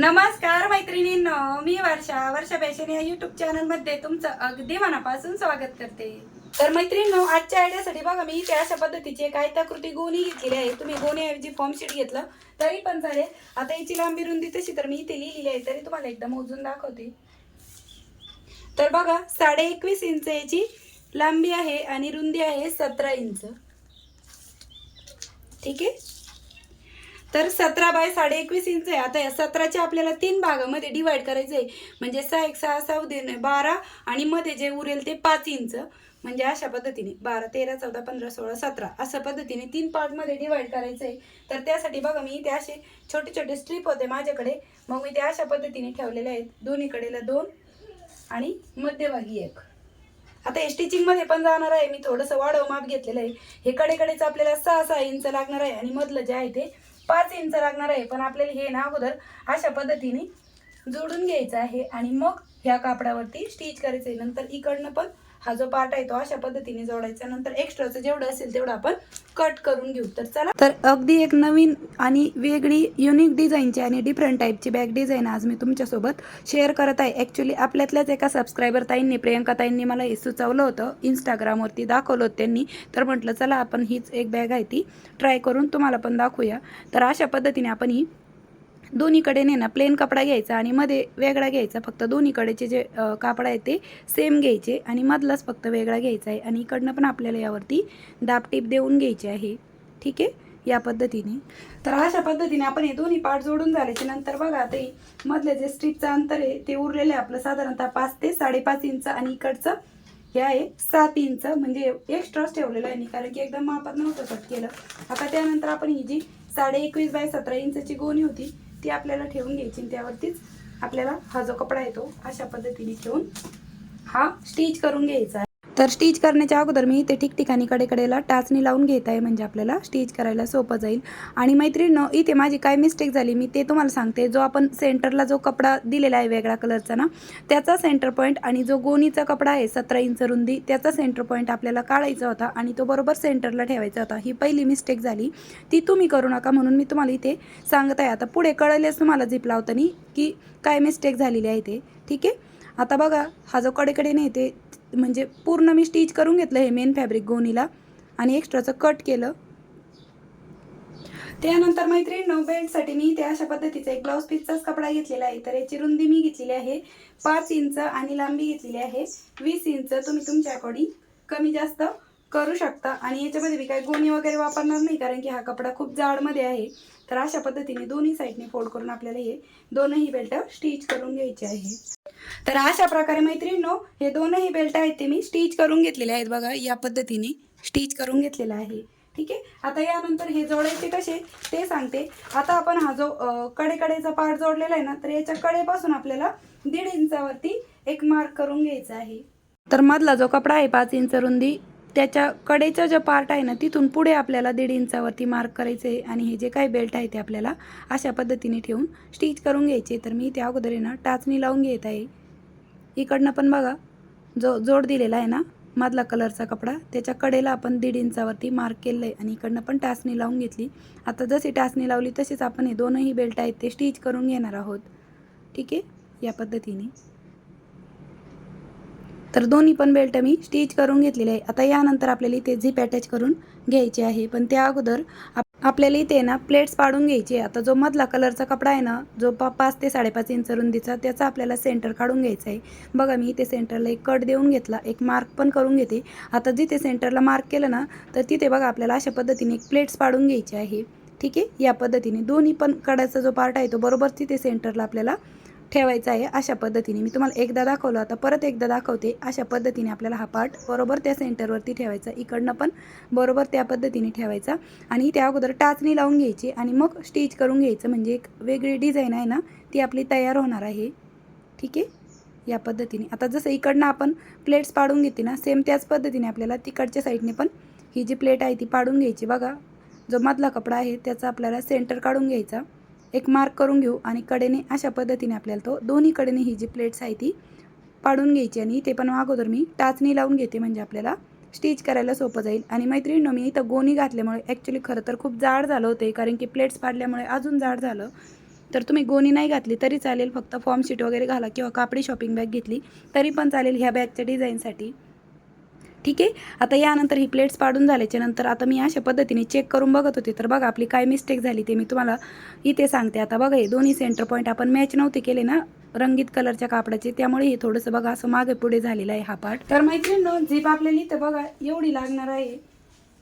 नमस्कार मैत्रिणींनो मी वर्षा. वर्षा फॅशन या युट्यूब चॅनलमध्ये तुमचं अगदी मनापासून स्वागत करते. तर मैत्रिणींनो आजच्या आयडियासाठी बघा मी इथे अशा पद्धतीची एक आयताकृती गोणी घेतलेली आहे. तुम्ही गोणीऐवजी फॉर्म शीट घेतलं तरी पण चालेल. आता याची लांबी रुंदी तशी तर मी इथे लिहिलेली आहे तरी तुम्हाला एकदा मोजून दाखवते. तर बघा साडे एकवीस इंच याची लांबी आहे आणि रुंदी आहे सतरा इंच. ठीक आहे? तर सतरा बाय साडे एकवीस इंच आहे. आता या सतराच्या आपल्याला तीन भागामध्ये डिवाइड करायचं आहे. म्हणजे सहा एक सहा सहा उदे बारा आणि मध्ये जे उरेल ते पाच इंच. म्हणजे अशा पद्धतीने. बारा तेरा चौदा पंधरा सोळा सतरा अशा पद्धतीने तीन पार्टमध्ये डिवाइड करायचं आहे. तर त्यासाठी बघा मी ते असे छोटे छोटे स्ट्रीप होते माझ्याकडे. मग मी ते अशा पद्धतीने ठेवलेले आहेत. दोन्हीकडेला दोन आणि मध्यभागी एक. आता स्टिचिंगमध्ये पण जाणार आहे. मी थोडंसं वाढव माप घेतलेलं आहे. हे कडेकडेच आपल्याला सहा सहा इंच लागणार आहे आणि मधलं जे आहे ते पाच इंच लागणार आहे. पण आपल्याला हे ना अगोदर अशा पद्धतीने जोडून घ्यायचं आहे. आणि मग ह्या कापडावरती स्टिच करायचं आहे नंतर इकडनं पण हा जो पार्ट आहे तो अशा पद्धतीने जोडायचा. नंतर एक्स्ट्राचं जेवढं असेल तेवढं आपण कट करून घेऊ. तर चला. तर अगदी एक नवीन आणि वेगळी युनिक डिझाईनची आणि डिफरंट टाईपची बॅग डिझाईन आज मी तुमच्यासोबत शेअर करत आहे. ॲक्च्युली आपल्यातल्याच एका सबस्क्रायबर ताईंनी प्रियंका ताईंनी मला हे सुचवलं होतं. इंस्टाग्रामवरती दाखवलं होतं त्यांनी. तर म्हटलं चला आपण हीच एक बॅग आहे ती ट्राय करून तुम्हाला पण दाखवूया. तर अशा पद्धतीने आपण ही दोन्हीकडे ना प्लेन कपडा घ्यायचा आणि मध्ये वेगळा घ्यायचा. फक्त दोन्हीकडेचे जे कापड आहे ते सेम घ्यायचे आणि मधलाच फक्त वेगळा घ्यायचा आहे. आणि इकडनं पण आपल्याला यावरती दाबटीप देऊन घ्यायची आहे. ठीक आहे? या पद्धतीने. तर अशा पद्धतीने आपण हे दोन्ही पार्ट जोडून झाल्याचे नंतर बघा ते मधले जे स्ट्रीपचं अंतर आहे ते उरलेलं आहे आपलं साधारणतः पाच ते साडेपाच इंच आणि इकडचं हे आहे सात इंच. म्हणजे एक्स्ट्राच ठेवलेलं आहे मी कारण की एकदम मापात नव्हतं कट केलं. आता त्यानंतर आपण ही जी साडे एकवीस बाय सतरा इंचची गोणी होती ती आपल्याला ठेवून घ्यायची आणि त्यावरतीच आपल्याला हा जो कपडा येतो अशा पद्धतीने ठेवून हा स्टिच करून घ्यायचा आहे. तर स्टिच करण्याच्या अगोदर मी इथे ठिकठिकाणी कडेकडेला टाचणी लावून घेत आहे म्हणजे आपल्याला स्टिच करायला सोपं जाईल. आणि मैत्रिणीनं इथे माझी काय मिस्टेक झाली मी ते तुम्हाला सांगते. जो आपण सेंटरला जो कपडा दिलेला आहे वेगळ्या कलरचा ना त्याचा सेंटर पॉईंट आणि जो गोणीचा कपडा आहे सतरा इंच रुंदी त्याचा सेंटर पॉईंट आपल्याला काढायचा होता आणि तो बरोबर सेंटरला ठेवायचा होता. ही पहिली मिस्टेक झाली. ती तुम्ही करू नका म्हणून मी तुम्हाला इथे सांगत आहे. आता पुढे कळलेच तुम्हाला झिप लावताना की काय मिस्टेक झालेली आहे ते. ठीक आहे? आता बघा हा जो कडेकडे नाही ते म्हणजे पूर्ण मी स्टिच करून घेतलं हे मेन फॅब्रिक गोनीला आणि एक्स्ट्राचं कट केलं. त्यानंतर मैत्रीण बेल्टसाठी मी ते अशा पद्धतीचा एक ब्लाऊज पीसचाच कपडा घेतलेला आहे. तर याची रुंदी मी घेतलेली आहे पाच इंच आणि लांबी घेतलेली आहे. वीस इंच तुम्ही तुमच्या अकॉर्डिंग कमी जास्त करू शकता. आणि याच्यामध्ये मी काही गोणी वगैरे वापरणार नाही कारण की हा कपडा खूप जाडमध्ये आहे. तर अशा पद्धतीने दोन्ही साईडने फोल्ड करून आपल्याला हे दोनही बेल्ट स्टिच करून घ्यायचे आहे. तर अशा प्रकारे मैत्रिणींनो हे दोनही बेल्ट आहेत ते मी स्टिच करून घेतलेले आहेत बघा या पद्धतीने स्टिच करून घेतलेला आहे. ठीक आहे? आता यानंतर हे जोडायचे कसे? ते सांगते. आता आपण हा जो कडेकडेचा पार्ट जोडलेला आहे ना तर याच्या कडेपासून आपल्याला दीड इंचावरती एक मार्क करून घ्यायचा आहे. तर मधला जो कपडा आहे पाच इंच रुंदी त्याच्या कडेचा जो पार्ट आहे ना तिथून पुढे आपल्याला दीड इंचावरती मार्क करायचे आहे आणि हे जे काही बेल्ट आहे ते आपल्याला अशा पद्धतीने ठेवून स्टिच करून घ्यायचे. तर मी त्या अगोदर आहे ना टाचणी लावून घेत आहे. इकडनं पण बघा जो जोड दिलेला आहे ना मधला कलरचा कपडा त्याच्या कडेला आपण दीड इंचावरती मार्क केलं आहे आणि इकडनं पण टाचणी लावून घेतली. आता जशी टाचणी लावली तशीच आपण हे दोनही बेल्ट आहेत ते स्टिच करून घेणार आहोत. ठीक आहे? या पद्धतीने. तर दोन्ही पण बेल्ट मी स्टिच करून घेतलेले आहे. आता यानंतर आपल्याला इथे झिप अटॅच करून घ्यायची आहे. पण त्या अगोदर आप आपल्याला इथे ना प्लेट्स पाडून घ्यायचे आता जो मधला कलरचा कपडा आहे ना जो पा पाच ते साडेपाच इंच रुंदीचा त्याचा आपल्याला सेंटर काढून घ्यायचा आहे. बघा मी इथे सेंटरला एक कट देऊन घेतला. एक मार्क पण करून घेते. आता जिथे सेंटरला मार्क केलं ना तर तिथे बघा आपल्याला अशा पद्धतीने एक प्लेट्स पाडून घ्यायची आहे. ठीक आहे? या पद्धतीने. दोन्ही पण कडाचा जो पार्ट आहे तो बरोबर तिथे सेंटरला आपल्याला ठेवायचा आहे अशा पद्धतीने. मी तुम्हाला एकदा दाखवलं आता परत एकदा दाखवते. अशा पद्धतीने आपल्याला हा पार्ट बरोबर त्या सेंटरवरती ठेवायचा. इकडनं पण बरोबर त्या पद्धतीने ठेवायचा. आणि त्या अगोदर टाचणी लावून घ्यायची आणि मग स्टिच करून घ्यायचं. म्हणजे एक वेगळी डिझाईन आहे ना ती आपली तयार होणार आहे. ठीक आहे? या पद्धतीने. आता जसं इकडनं आपण प्लेट्स पाडून घेते ना सेम त्याच पद्धतीने आपल्याला तिकडच्या साईडने पण ही जी प्लेट आहे ती पाडून घ्यायची. बघा जो मधला कपडा आहे त्याचा आपल्याला सेंटर काढून घ्यायचा. एक मार्क करून घेऊ आणि कडेने अशा पद्धतीने आपल्याला तो दोन्ही कडेने ही जी प्लेट्स आहे ती पाडून घ्यायची आणि ते पण अगोदर मी टाचणी लावून घेते म्हणजे आपल्याला स्टिच करायला सोपं जाईल. आणि मैत्रिणीनं मी इथं गोणी घातल्यामुळे ॲक्च्युली खरं तर खूप जाड झालं होते कारण की प्लेट्स पाडल्यामुळे अजून जाड झालं. तर तुम्ही गोणी नाही घातली तरी चालेल फक्त फॉर्म शीट वगैरे घाला किंवा कापडी शॉपिंग बॅग घेतली तरी पण चालेल ह्या बॅगच्या डिझाईनसाठी ठीक आहे? आता यानंतर ही प्लेट्स पाडून झाल्याच्यानंतर आता मी अशा पद्धतीने चेक करून बघत होते. तर बघा आपली काय मिस्टेक झाली ते मी तुम्हाला इथे सांगते. आता बघा हे दोन्ही सेंटर पॉईंट आपण मॅच नव्हते केले ना रंगीत कलरच्या कापडाचे. त्यामुळे हे थोडंसं बघा असं मागे पुढे झालेलं आहे हा पार्ट तर मैत्रिणी झीप आपल्याला इथं बघा एवढी लागणार आहे.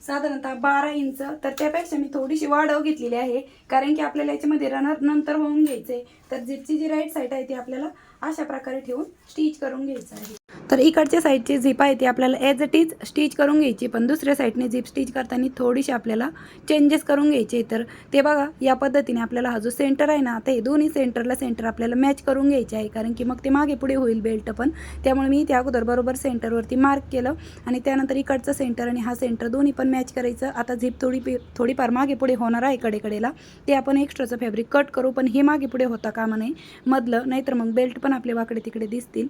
साधारणतः बारा इंच. तर त्यापेक्षा मी थोडीशी वाढव घेतलेली आहे. कारण की आपल्याला याच्यामध्ये रनर नंतर होऊन घ्यायचं आहे तर झिपची जी राईट साईड आहे ती आपल्याला अशा प्रकारे ठेवून स्टिच करून घ्यायचं आहे. तर इकडच्या साईडची झिप आहे ती आपल्याला ॲज इट इज स्टिच करून घ्यायची. पण दुसऱ्या साईडने झिप स्टिच करताना थोडीशी आपल्याला चेंजेस करून घ्यायचे. तर ते बघा या पद्धतीने आपल्याला हा जो सेंटर आहे ना आता हे दोन्ही सेंटरला सेंटर आपल्याला मॅच करून घ्यायचे आहे. कारण की मग ते मागे पुढे होईल बेल्ट पण. त्यामुळे मी त्या अगोदर बरोबर सेंटरवरती मार्क केलं आणि त्यानंतर इकडचं सेंटर आणि हा सेंटर दोन्ही पण मॅच करायचं. आता झिप थोडी थोडीफार मागे पुढे होणार आहे कडेकडेला. ते आपण एक्स्ट्राचं फॅब्रिक कट करू पण हे मागे पुढे होता कामा नाही मधलं नाहीतर मग बेल्ट पण आपले वाकडे तिकडे दिसतील.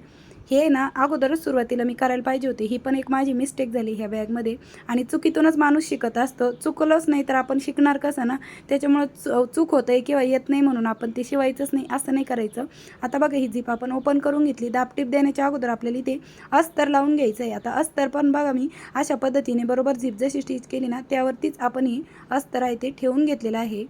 हे ना अगोदरच सुरुवातीला मी करायला पाहिजे होती. ही पण एक माझी मिस्टेक झाली ह्या बॅगमध्ये आणि चुकीतूनच माणूस शिकत असतो. चुकलंच नाही तर आपण शिकणार कसं ना? त्याच्यामुळं चु चूक होतं आहे किंवा येत नाही म्हणून आपण ते शिवायचंच नाही असं नाही करायचं. आता बघा ही झीप आपण ओपन करून घेतली. दापटीप देण्याच्या अगोदर आपल्याला इथे अस्तर लावून घ्यायचं आहे आता अस्तर पण बघा मी अशा पद्धतीने बरोबर झीप जशी स्टिच केली ना त्यावरतीच आपण ही अस्तर आहे ते ठेवून घेतलेलं आहे.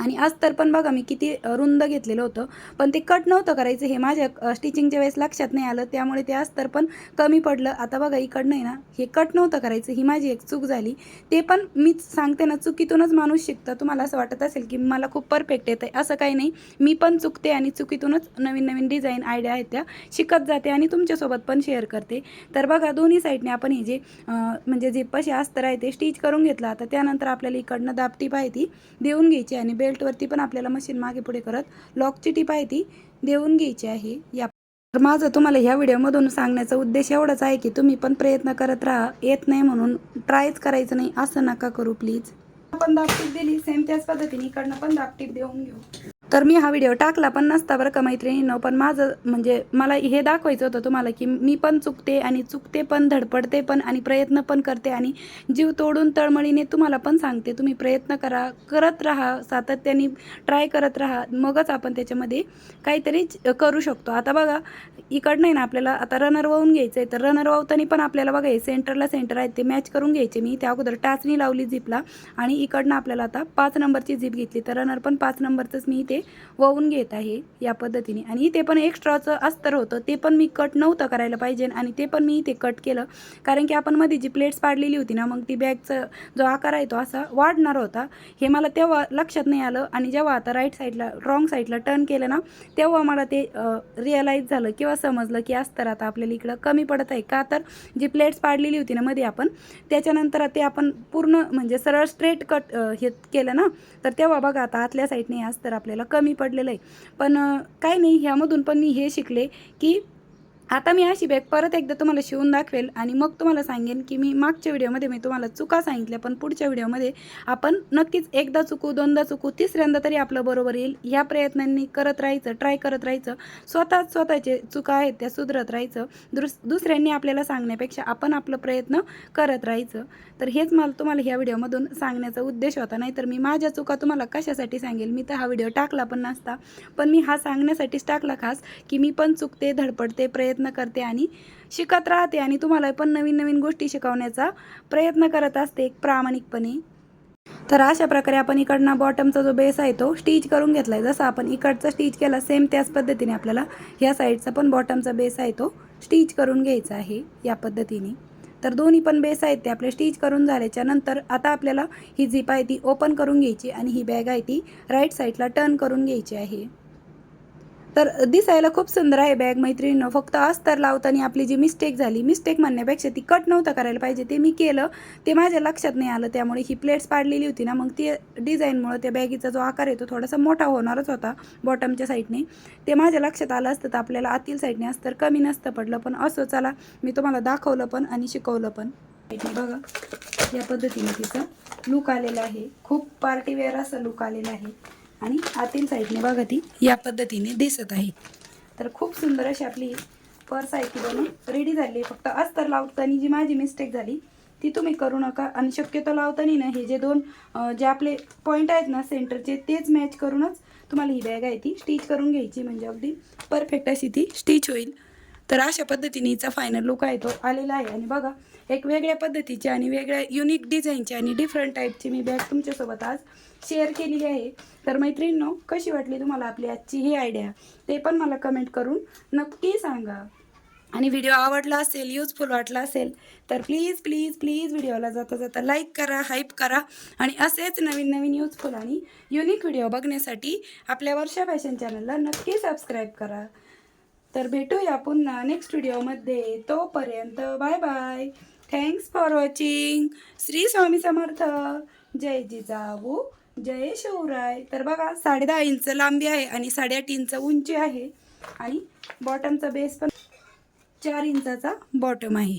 आणि अस्तर पण बघा मी किती रुंद घेतलेलं होतं पण ते कट नव्हतं करायचं हे माझ्या स्टिचिंगच्या वेळेस लक्षात नाही आलं. त्यामुळे ते अस्तर पण कमी पडलं. आता बघा इकडनं आहे ना हे कट नव्हतं करायचं ही माझी एक चूक झाली. ते पण मीच सांगते ना चुकीतूनच माणूस शिकतं. तुम्हाला असं वाटत असेल की मला खूप परफेक्ट येतं आहे असं काही नाही. मी पण चुकते आणि चुकीतूनच नवीन नवीन डिझाईन आयडिया आहेत त्या शिकत जाते आणि तुमच्यासोबत पण शेअर करते. तर बघा दोन्ही साईडने आपण हे जे म्हणजे जे पशी अस्तर आहे ते स्टिच करून घेतलं. आता त्यानंतर आपल्याला इकडनं दाबटीप आहे ती देऊन घ्यायची आणि बेल्टवरती पण आपल्याला मशीन मागे पुढे करत लॉकची टीप आहे ती देऊन घ्यायची आहे. या तर माझं तुम्हाला ह्या व्हिडिओमधून सांगण्याचा उद्देश एवढाच आहे की तुम्ही पण प्रयत्न करत राहा. येत नाही म्हणून ट्रायच करायचं नाही असं नका करू प्लीज आपण दाबटीप दिली सेम त्याच पद्धतीने इकडनं पण दाबटीप देऊन घेऊ. तर मी हा व्हिडिओ टाकला पण नसता बरं का मैत्रिणीनं. पण माझं म्हणजे मला हे दाखवायचं होतं तुम्हाला की मी पण चुकते आणि चुकते पण धडपडते पण आणि प्रयत्न पण करते आणि जीव तोडून तळमळीने तुम्हाला पण सांगते. तुम्ही प्रयत्न करा करत राहा सातत्याने ट्राय करत राहा. मगच आपण त्याच्यामध्ये काहीतरी करू शकतो. आता बघा इकडनं नाही ना आपल्याला आता रनर वाहून घ्यायचं आहे तर रनर वाहताना पण आपल्याला बघा हे सेंटरला सेंटर आहे. ते मॅच करून घ्यायचे. मी त्या अगोदर टाचणी लावली झिपला आणि इकडनं आपल्याला आता पाच नंबरची झिप घेतली. तर रनर पण पाच नंबरचंच मी ते वहून घेत आहे या पद्धतीने. आणि इथे पण एक्स्ट्राचं अस्तर होतं ते पण मी कट नव्हतं करायला पाहिजे आणि ते पण मी इथे कट केलं. कारण की आपण मध्ये जी प्लेट्स पाडलेली होती ना मग ती बॅगचं जो आकार आहे तो असा वाढणार होता. हे मला तेव्हा लक्षात नाही आलं आणि जेव्हा आता राईट साईडला रॉंग साईडला टर्न केलं ना तेव्हा मला ते रिअलाईज झालं किंवा समजलं की अस्तर आता आपल्याला इकडं कमी पडत आहे. का तर जी प्लेट्स पाडलेली होती ना मध्ये आपण त्याच्यानंतर ते आपण पूर्ण म्हणजे सरळ स्ट्रेट कट हे केलं ना तर तेव्हा बघा आता आतल्या साईडने अस्तर आपल्याला कमी पडलेलं आहे. पण काही नाही ह्यामधून पण मी हे शिकले की आता मी अशी बॅग परत एकदा तुम्हाला शिवून दाखवेल आणि मग तुम्हाला सांगेन की मी मागच्या व्हिडिओमध्ये मी तुम्हाला चुका सांगितल्या पण पुढच्या व्हिडिओमध्ये आपण नक्कीच एकदा चुकू दोनदा चुकू तिसऱ्यांदा तरी आपलं बरोबर येईल. ह्या प्रयत्नांनी करत राहायचं ट्राय करत राहायचं. स्वतःच स्वतःचे चुका आहेत त्या सुधरत राहायचं. दुस दुसऱ्यांनी आपल्याला सांगण्यापेक्षा आपण आपलं प्रयत्न करत राहायचं. तर हेच मला तुम्हाला ह्या व्हिडिओमधून सांगण्याचा उद्देश होता. नाहीतर मी माझ्या चुका तुम्हाला कशासाठी सांगेल? मी तर हा व्हिडिओ टाकला पण नसता. पण मी हा सांगण्यासाठीच टाकला खास की मी पण चुकते धडपडते प्रयत्न करते आणि शिकत राहते आणि तुम्हाला पण नवीन नवीन गोष्टी शिकवण्याचा प्रयत्न करत असते एक प्रामाणिकपणे. तर अशा प्रकारे आपण इकडनं बॉटमचा जो बेस आहे तो स्टिच करून घेतला आहे जसं आपण इकडचा स्टिच केला सेम त्याच पद्धतीने आपल्याला ह्या साईडचा पण बॉटमचा बेस आहे तो स्टिच करून घ्यायचा आहे या पद्धतीने. तर दोन्ही पण बेस आहेत ते आपले स्टिच करून झाल्याच्यानंतर आता आपल्याला ही झिप आहे ती ओपन करून घ्यायची आणि ही बॅग आहे ती राईट साईडला टर्न करून घ्यायची आहे. तर दिसायला खूप सुंदर आहे बॅग मैत्रिणीनं फक्त अस्तर लावताना आपली जी मिस्टेक झाली मिस्टेक म्हणण्यापेक्षा ती कट नव्हतं करायला पाहिजे. ते मी केलं ते माझ्या लक्षात नाही आलं. त्यामुळे ही प्लेट्स पाडलेली होती ना मग ती डिझाईनमुळं त्या बॅगीचा जो आकार आहे तो थोडासा मोठा होणारच होता बॉटमच्या साईडने ते माझ्या लक्षात आलं असतं तर आपल्याला आतील साईडने अस्तर कमी नसतं पडलं. पण असं चला मी तुम्हाला दाखवलं पण आणि शिकवलं पण. बघा या पद्धतीने तिचं लुक आलेला आहे. खूप पार्टीवेअर असं लुक आलेला आहे. आणि आतील साईडने बघा ती या पद्धतीने दिसत आहे. तर खूप सुंदर अशी आपली पर्स आहे ती बनून रेडी झाली आहे. फक्त अस्तर लावताना जी माझी मिस्टेक झाली ती तुम्ही करू नका आणि शक्यतो लावताना ना हे जे दोन जे आपले पॉईंट आहेत ना सेंटरचे तेच मॅच करूनच तुम्हाला ही बॅग आहे ती स्टिच करून घ्यायची. म्हणजे अगदी परफेक्ट अशी ती स्टिच होईल. तर अशा पद्धतीने हिचा फायनल लुक आहे तो आलेला आहे. आणि बघा एक वेगळ्या पद्धतीची आणि वेगळ्या युनिक डिझाईनची आणि डिफरंट टाईपची मी बॅग तुमच्यासोबत आज शेअर केलेली आहे. तर मैत्रिणींनो कशी वाटली तुम्हाला आपली आजची ही आयडिया ते पण मला कमेंट करून नक्की सांगा. आणि व्हिडिओ आवडला असेल यूजफुल वाटला असेल तर प्लीज प्लीज प्लीज व्हिडिओला जाता जाता लाईक करा हाईप करा. आणि असेच नवीन नवीन यूजफुल आणि युनिक व्हिडिओ बघण्यासाठी आपल्या वर्षा फॅशन चॅनलला नक्की सबस्क्राईब करा. तर भेटूया पुन्हा नेक्स्ट व्हिडिओमध्ये तोपर्यंत bye bye thanks for watching Shri Swami Samarth. जय जिजाऊ. जय शिवराय. तर बघा साडे दहा इंच लांबी आहे आणि साडेआठ इंच उंची आहे. आणि बॉटमचा बेस पण चार इंचाचा बॉटम आहे.